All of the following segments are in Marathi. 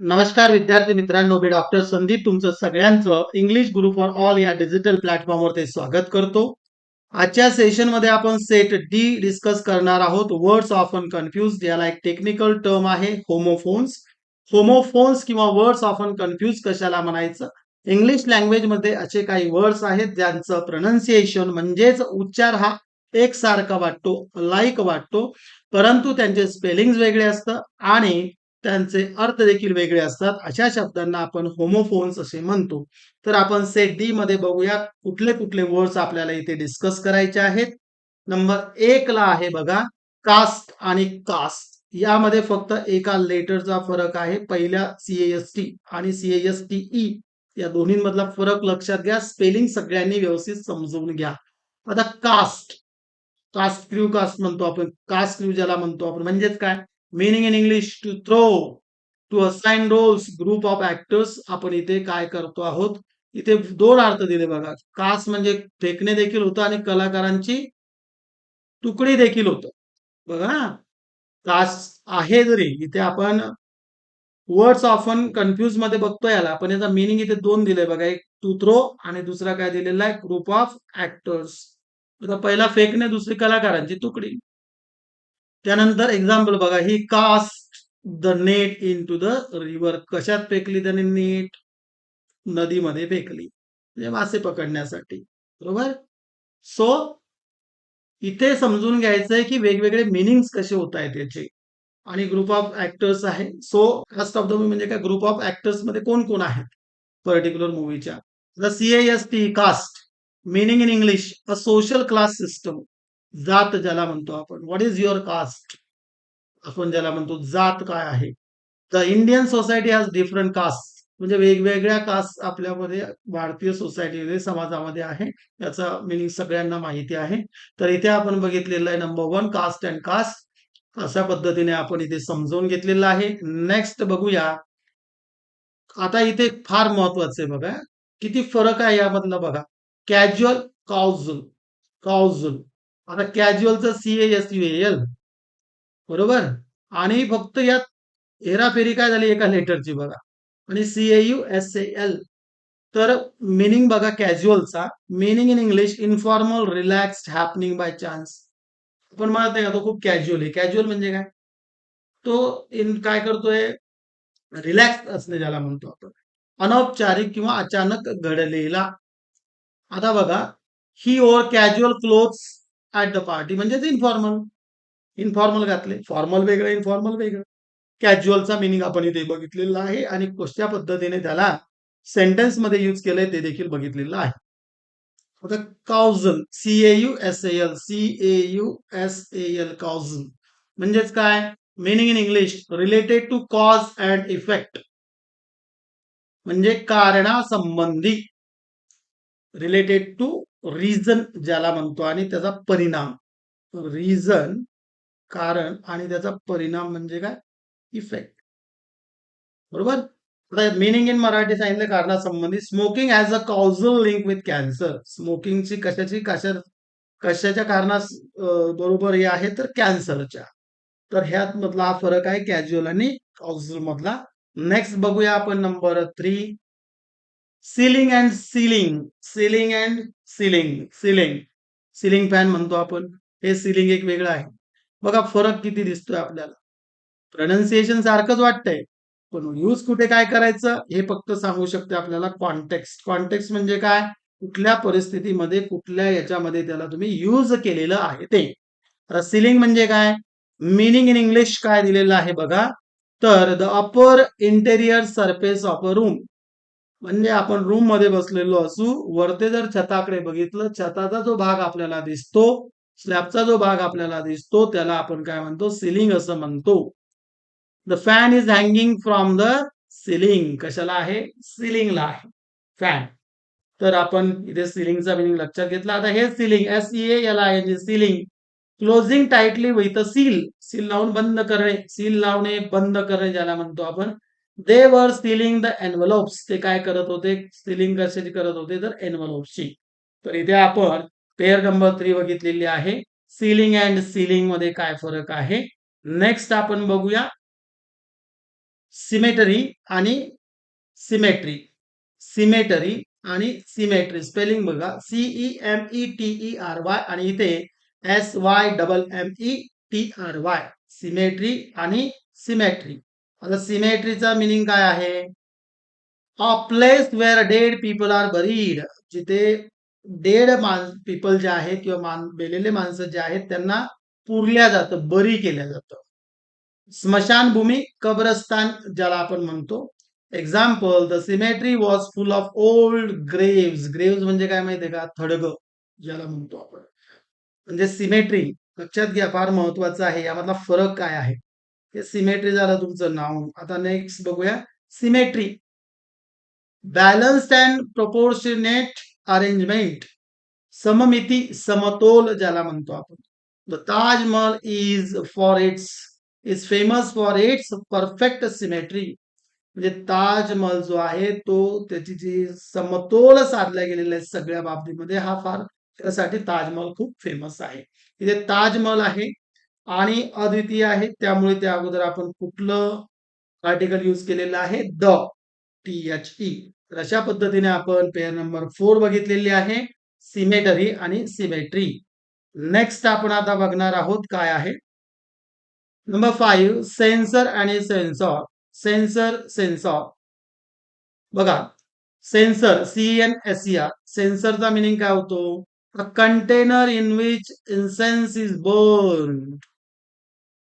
नमस्कार विद्यार्थी मित्रांनो मी डॉक्टर संदीप तुमचं सगळ्यांचं इंग्लिश गुरु फॉर ऑल या डिजिटल प्लॅटफॉर्मवरती स्वागत करतो. आजच्या सेशनमध्ये आपण सेट डी डिस्कस करणार आहोत. वर्ड्स ऑफन कन्फ्युज याला एक टेक्निकल टर्म आहे होमोफोन्स होमोफोन्स किंवा वर्ड्स ऑफन कन्फ्युज कशाला म्हणायचं? इंग्लिश लँग्वेजमध्ये असे काही वर्ड्स आहेत ज्यांचं प्रोनाऊन्सिएशन म्हणजेच उच्चार हा एकसारखा वाटतो लाईक वाटतो. परंतु त्यांचे स्पेलिंग वेगळे असतं आणि त्यांचे अर्थ देखील वेगळे असतात. अशा शब्दांना आपण होमोफोन्स असे म्हणतो. तर आपण सेट डी मध्ये बघूया कुठले कुठले वर्ड्स आपल्याला इथे डिस्कस करायचे आहेत. नंबर एक ला आहे बघा कास्ट आणि कास्ट यामध्ये फक्त एका लेटरचा फरक आहे. पहिल्या सीएएसटी आणि सीएस टी ई या दोन्हीमधला फरक लक्षात घ्या. स्पेलिंग सगळ्यांनी व्यवस्थित समजून घ्या. आता कास्ट कास्ट क्र्यू कास्ट म्हणतो आपण. कास्ट क्र्यू ज्याला म्हणतो आपण. म्हणजेच काय? Meaning in English to throw to assign roles group of actors आपण इथे काय करतो आहोत? इथे दोन अर्थ दिले बघा. कास म्हणजे फेकणे देखील होतं आणि कलाकारांची तुकडी देखील होतं. बघा ना? कास आहे जरी इथे आपण वर्ड्स ऑफन कन्फ्युजमध्ये बघतो याला. आपण याचा मिनिंग इथे दोन दिले बघा. एक टू थ्रो आणि दुसरा काय दिलेला आहे? ग्रुप ऑफ ऍक्टर्स आता पहिला फेकणे दुसरी कलाकारांची तुकडी. त्यानंतर एक्झाम्पल बघा ही cast the net into the river कशात फेकली त्याने नेट नदीमध्ये फेकली. म्हणजे मासे पकडण्यासाठी. बरोबर? सो इथे समजून घ्यायचंय की वेगवेगळे मिनिंग्स कसे होत आहेत याचे. आणि ग्रुप ऑफ ऍक्टर्स आहे. So cast of the movie म्हणजे काय? ग्रुप ऑफ ऍक्टर्समध्ये कोण कोण आहेत? Particular मूवीच्या the CS T caste meaning in English a social class system जात ज्याला म्हणतो आपण. व्हॉट इज युअर कास्ट आपण ज्याला म्हणतो जात काय आहे? The Indian society has different caste म्हणजे वेगवेगळ्या कास्ट आपल्यामध्ये भारतीय सोसायटीमध्ये समाजामध्ये आहे. याचा मिनिंग सगळ्यांना माहिती आहे. तर इथे आपण बघितलेलं आहे number one cast and caste अशा पद्धतीने आपण इथे समजून घेतलेलं आहे. नेक्स्ट बघूया. आता इथे फार महत्वाचं आहे बघा. किती फरक आहे यामधला बघा. कॅज्युअल काउझल काउझल आता कॅज्युअलचं सी एस यू एल बरोबर? आणि फक्त यात हेराफेरी काय झाली एका लेटरची बघा. आणि C A U S A L तर मिनिंग बघा कॅज्युअलचा meaning in English informal relaxed happening by chance पण म्हणत नाही का तो खूप कॅज्युअल आहे. कॅज्युअल म्हणजे काय? तो इन काय करतोय? रिलॅक्स असणे ज्याला म्हणतो आपण. अनौपचारिक किंवा अचानक घडलेला. आता बघा ही wore casual clothes at the party म्हणजेच इन्फॉर्मल इन्फॉर्मल घातले. फॉर्मल वेगळं इन्फॉर्मल वेगळं. कॅज्युअलचा मिनिंग आपण इथे बघितलेला आहे आणि कशा पद्धतीने त्याला सेंटेन्समध्ये मध्ये युज केलंय ते देखील बघितलेलं आहे. आता causal C A U S A L C A U S A L causal म्हणजेच काय? Meaning in English related to cause and effect म्हणजे कारणासंबंधी. रिलेटेड टू रिझन ज्याला म्हणतो आणि त्याचा परिणाम. रिझन कारण आणि त्याचा परिणाम म्हणजे काय? इफेक्ट बरोबर? मिनिंग इन मराठी सांगितलं कारणासंबंधी smoking as a causal link with cancer स्मोकिंगची कशाची कशा कशाच्या कारणास बरोबर हे आहे तर कॅन्सरच्या तर ह्यात मधला हा फरक आहे कॅज्युअल आणि कॉझल मधला. नेक्स्ट बघूया आपण number three ceiling and sealing ceiling and sealing ceiling. Ceiling fan म्हणतो आपण. हे सिलिंग एक वेगळं आहे. बघा फरक किती दिसतोय आपल्याला. प्रोनाऊन्सिएशन सारखंच वाटतंय. पण यूज कुठे काय करायचं हे फक्त सांगू शकते आपल्याला कॉन्टेक्स्ट कॉन्टेक्स्ट म्हणजे काय? कुठल्या परिस्थितीमध्ये कुठल्या याच्यामध्ये त्याला तुम्ही यूज केलेलं आहे ते. सिलिंग म्हणजे काय? मिनिंग इन इंग्लिश काय दिलेलं आहे बघा. तर the upper interior surface of a room म्हणजे आपण रूममध्ये बसलेलो असू वरते जर छताकडे बघितलं छताचा जो भाग आपल्याला दिसतो स्लॅबचा जो भाग आपल्याला दिसतो त्याला आपण काय म्हणतो? सिलिंग असं म्हणतो. The fan is hanging from the ceiling कशाला आहे? सिलिंगला आहे. फॅन तर आपण इथे सिलिंगचा मिनिंग लक्षात घेतला. आता हे सिलिंग एस ई याला आहे sealing closing tightly with seal seal लावून बंद करणे. सील लावणे बंद करणे ज्याला म्हणतो आपण. दे वर सिलिंग द एनव्हलोप्स ते काय करत होते? स्टीलिंग कशाची करत होते? तर एनव्हलोप्सची तर इथे आपण पेअर नंबर थ्री बघितलेली आहे. सिलिंग अँड सिलिंगमध्ये काय फरक आहे? नेक्स्ट आपण बघूया. सिमेटरी आणि सिमेट्री सिमेटरी आणि सिमेट्री स्पेलिंग बघा. C E M E T E R Y आणि इथे S Y double M E T R Y symmetry आणि सिमेट्री आता सिमेट्रीचा मिनिंग काय आहे? A place where dead people are buried जिथे डेड पीपल जे आहेत किंवा मान बेलेले माणसं जे आहेत त्यांना पुरल्या जातं बरी केल्या जातं. स्मशानभूमी कब्रस्तान ज्याला आपण म्हणतो. Example the cemetery was full of old graves graves म्हणजे काय माहितीये का? थडग ज्याला म्हणतो आपण. म्हणजे सिमेट्री लक्षात घ्या फार महत्वाचं आहे. यामधला फरक काय आहे? हे सिमेट्री झालं तुमचं नाव. आता नेक्स्ट बघूया. Symmetry balanced and proportionate arrangement सममिती समतोल ज्याला म्हणतो आपण. The Taj Mahal is for its is famous for its perfect symmetry म्हणजे ताजमहल जो आहे तो त्याची जी समतोल साधल्या गेलेल्या आहे सगळ्या बाबतीमध्ये हा फार त्यासाठी ताजमहल खूप फेमस आहे. इथे ताजमहल आहे आणि अद्वितीय आहे. त्यामुळे त्या अगोदर आपण कुठलं आर्टिकल यूज केलेलं आहे? द टी एच ई तर अशा पद्धतीने आपण पेअर नंबर फोर बघितलेली आहे. सिमेटरी आणि सिमेट्री नेक्स्ट आपण आता बघणार आहोत काय आहे? नंबर फाईव्ह सेन्सर आणि सेन्सॉर सेन्सर सेन्सॉर बघा. Censer C N S R सेन्सरचा मिनिंग काय होतो? A container in which incense is burn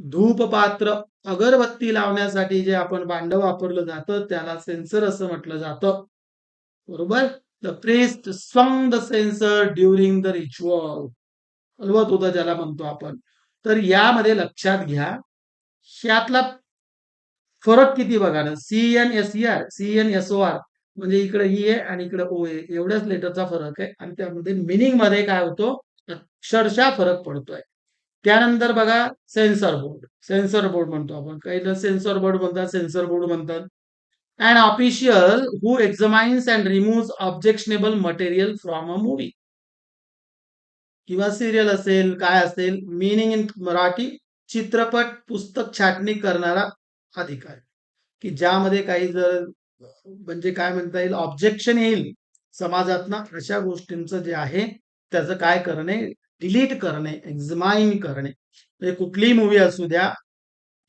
धूप पात्र अगरबत्ती लावण्यासाठी जे आपण भांड वापरलं जातं त्याला सेन्सर असं म्हटलं जातं. बरोबर? The priest swung the censer during the ritual हलवत होता ज्याला म्हणतो आपण. तर यामध्ये लक्षात घ्या यातला फरक किती बघा ना. C N S R C N S O R म्हणजे इकडे ई आहे आणि इकडे ओ ए एवढ्याच लेटरचा फरक आहे. आणि त्यामध्ये मिनिंगमध्ये काय होतो? अक्षरशः फरक पडतोय. त्यानंतर बघा सेन्सर बोर्ड सेन्सर बोर्ड म्हणतो आपण. काही सेन्सर बोर्ड म्हणतात सेन्सर बोर्ड म्हणतात. And official who examines and remove objectionable material from a movie किंवा सिरियल असेल काय असेल मिनिंग इन मराठी चित्रपट पुस्तक छाटणी करणारा अधिकार. की ज्यामध्ये काही जर म्हणजे काय म्हणता येईल ऑब्जेक्शन येईल समाजातना अशा गोष्टींचं जे आहे त्याचं काय करणे डिलीट करणे एक्झमाइन करणे. म्हणजे कुठलीही मूवी असू द्या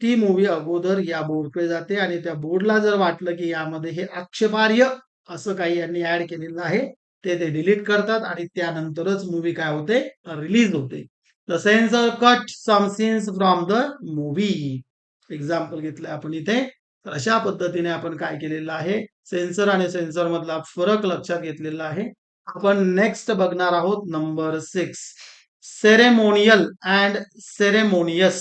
ती मूवी अगोदर या बोर्डकडे जाते आणि त्या बोर्डला जर वाटलं की यामध्ये हे आक्षेपार्य असं काही यांनी ऍड केलेलं आहे ते ते डिलीट करतात आणि त्यानंतरच मूवी काय होते? रिलीज होते. The censor cut some scenes from the movie example घेतलं आपण इथे. तर अशा पद्धतीने आपण काय केलेलं आहे? सेन्सर आणि सेन्सर मधला फरक लक्षात घेतलेला आहे. आपण नेक्स्ट बघणार आहोत number six ceremonial and ceremonious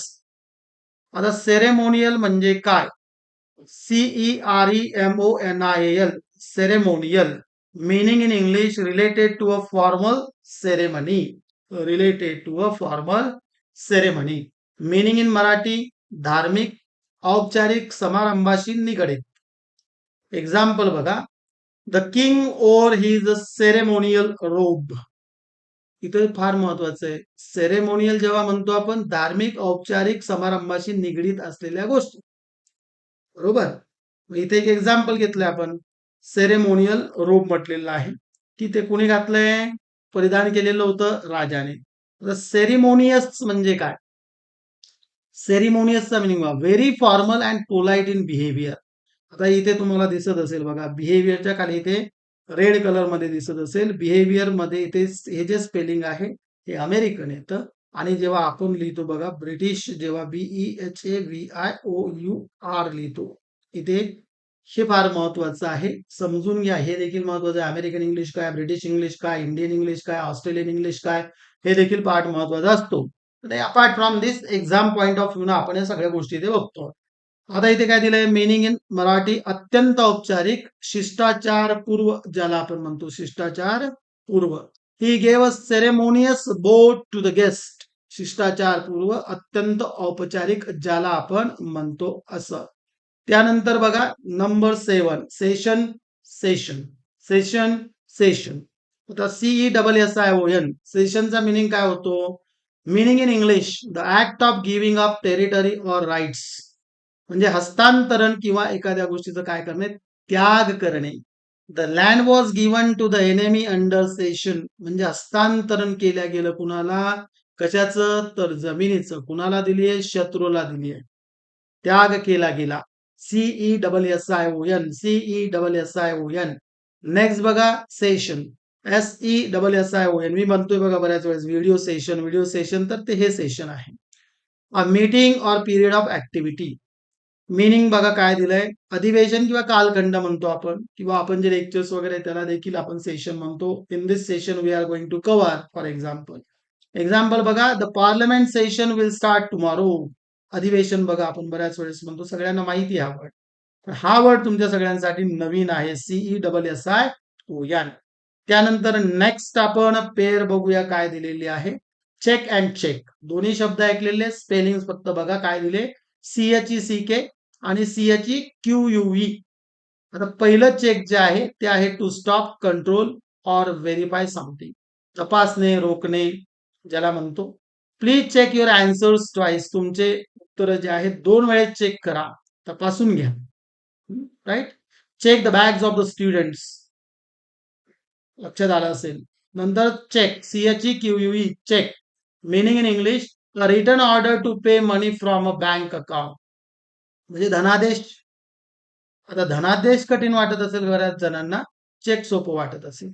आता सेरेमोनियल म्हणजे काय? C E R E M O N I L ceremonial meaning in English related to a formal ceremony related to a formal ceremony meaning in Marathi धार्मिक औपचारिक समारंभाशी निगडीत एक्झाम्पल बघा the king or his ceremonial robe इथं फार महत्वाचं आहे. सेरेमोनियल जेव्हा म्हणतो आपण धार्मिक औपचारिक समारंभाशी निगडीत असलेल्या गोष्टी. बरोबर? इथे एक एक्झाम्पल घेतलं आपण. सेरेमोनियल रोप म्हटलेलं आहे. की ते कुणी घातलंय? परिधान केलेलं होतं राजाने. सेरिमोनियस म्हणजे काय? सेरिमोनियसचा meaning very formal and polite in behaviour आता इथे तुम्हाला दिसत असेल बघा. बिहेवियरच्या खाली इथे रेड कलरमध्ये दिसत असेल. बिहेवियरमध्ये इथे हे जे स्पेलिंग आहे हे अमेरिकन येतं. आणि जेव्हा आपण लिहितो बघा ब्रिटिश जेव्हा B E H A V I O U R लिहितो इथे हे फार महत्वाचं आहे. समजून घ्या हे देखील महत्वाचं आहे. अमेरिकन इंग्लिश काय ब्रिटिश इंग्लिश काय इंडियन इंग्लिश काय ऑस्ट्रेलियन इंग्लिश काय हे देखील पार्ट महत्त्वाचा असतो. Apart from this exam point of view आपण या सगळ्या गोष्टी इथे बघतो. आता इथे काय दिलंय? मिनिंग इन मराठी अत्यंत औपचारिक शिष्टाचार पूर्व ज्याला आपण म्हणतो शिष्टाचार पूर्व. He gave a ceremonious boat to the guest शिष्टाचार पूर्व अत्यंत औपचारिक ज्याला आपण म्हणतो असं. त्यानंतर बघा number seven cession session cession session आता C E double S I O N सेशनचा meaning काय होतो? Meaning in English the act of giving up territory or rights म्हणजे हस्तांतरण किंवा एखाद्या गोष्टीचं काय करणे? त्याग करणे. The land was given to the enemy under cession म्हणजे हस्तांतरण केल्या गेलं कुणाला? कशाचं? तर जमिनीचं. कुणाला दिली आहे? शत्रूला दिली आहे. त्याग केला गेला. C E double S I O N C E double S I O N next बघा session S E double S I O N मी म्हणतोय बघा बऱ्याच वेळेस व्हिडिओ सेशन व्हिडिओ सेशन तर ते हे सेशन आहे. A meeting or period of activity meaning बघा काय दिलंय? अधिवेशन किंवा कालखंड म्हणतो आपण किंवा आपण जे लेक्चर्स वगैरे त्याला देखील आपण सेशन म्हणतो. In this session we are going to cover for example example बघा the parliament session will start tomorrow अधिवेशन बघा आपण बऱ्याच वेळेस म्हणतो सगळ्यांना माहिती हा वर्ड पण हा वर्ड तुमच्या सगळ्यांसाठी नवीन आहे C E double S I O यान त्यानंतर नेक्स्ट आपण पेअर बघूया काय दिलेली आहे. चेक अँड चेक दोन्ही शब्द ऐकलेले स्पेलिंग फक्त बघा काय दिले. सीएच ई सी के आणि सीएच क्यू यूई आता पहिलं चेक जे आहे ते आहे to stop control or verify something तपासणे रोखणे ज्याला म्हणतो. Please check your answers twice तुमचे उत्तर जे आहेत दोन वेळेस चेक करा. तपासून घ्या. Right check the bags of the students लक्षात आलं असेल. नंतर cheque C H Q U cheque meaning in English written order to pay money from a bank account म्हणजे धनादेश आता धनादेश कठीण वाटत असेल बऱ्याच जणांना चेक सोपं वाटत असेल.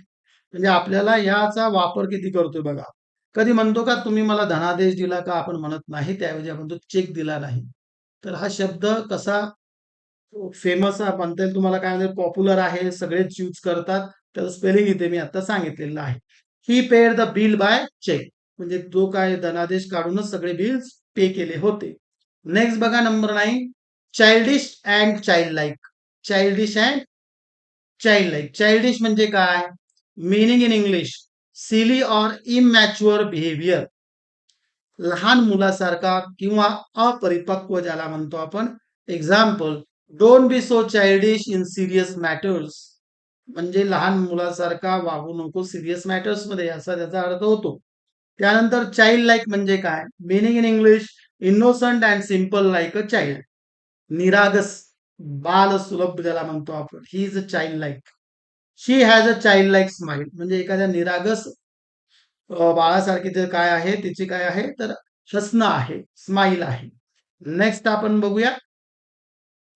म्हणजे आपल्याला याचा वापर किती करतोय बघा. कधी म्हणतो का तुम्ही मला धनादेश दिला का? आपण म्हणत नाही त्याऐवजी आपण तो चेक दिला नाही. तर हा शब्द कसा फेमस म्हणता येईल तुम्हाला काय म्हणजे पॉप्युलर आहे सगळेच यूज करतात. त्याचं स्पेलिंग इथे मी आता सांगितलेलं आहे. He paid the bill by cheque म्हणजे तो काय धनादेश काढूनच सगळे बिल्स पे केले होते. नेक्स्ट बघा number nine childish and childlike childish and childlike childish म्हणजे काय? Meaning in English silly or immature behaviour लहान मुलासारखा किंवा अपरिपक्व ज्याला म्हणतो आपण. Example don't be so childish in serious matters म्हणजे लहान मुलासारखा वागू नको सिरियस मॅटर्समध्ये असा त्याचा अर्थ होतो. त्यानंतर चाइल्ड लाईक म्हणजे काय? Meaning in English innocent and simple like a child निरागस बाल सुलभ ज्याला म्हणतो आपण he is a childlike she has a childlike smile म्हणजे एखाद्या निरागस बाळासारखी जे काय आहे तिची काय आहे तर हसणं आहे स्माइल आहे. नेक्स्ट आपण बघूया.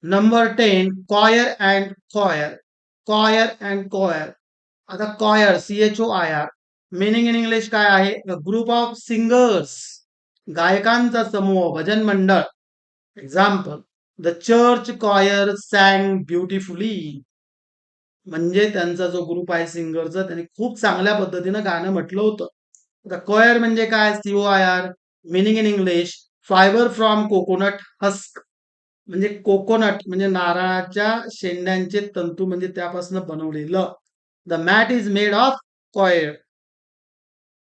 Number ten choir and quire choir and quire आता choir C H O I R meaning in English काय आहे? ग्रुप ऑफ सिंगर्स गायकांचा समूह भजन मंडळ. Example the church choir sang beautifully म्हणजे त्यांचा जो ग्रुप आहे सिंगरचा त्यांनी खूप चांगल्या पद्धतीनं गाणं म्हटलं होतं. आता कॉयर म्हणजे काय? C O I R meaning in English fibre from coconut husk म्हणजे कोकोनट म्हणजे नारळाच्या शेंड्यांचे तंतू म्हणजे त्यापासून बनवलेलं. The mat is made of coir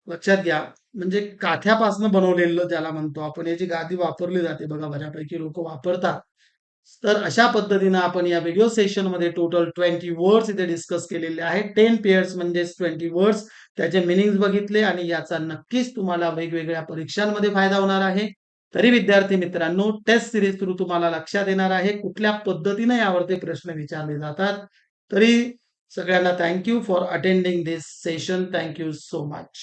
लक्षात घ्या. म्हणजे काथ्यापासून बनवलेलं ज्याला म्हणतो आपण. याची गादी वापरली जाते बघा बऱ्यापैकी लोक वापरतात. तर अशा पद्धतीनं आपण या व्हिडिओ सेशनमध्ये टोटल ट्वेंटी वर्ड्स इथे डिस्कस केलेले आहेत. टेन पेयर्स म्हणजे ट्वेंटी वर्ड्स त्याचे मिनिंग बघितले आणि याचा नक्कीच तुम्हाला वेगवेगळ्या परीक्षांमध्ये फायदा होणार आहे. तरी विद्यार्थी मित्रांनो टेस्ट सिरीज थ्रू तुम्हाला लक्षात येणार आहे. कुठल्या पद्धतीने यावरती प्रश्न विचारले जातात. तरी सगळ्यांना thank you for attending this session thank you so much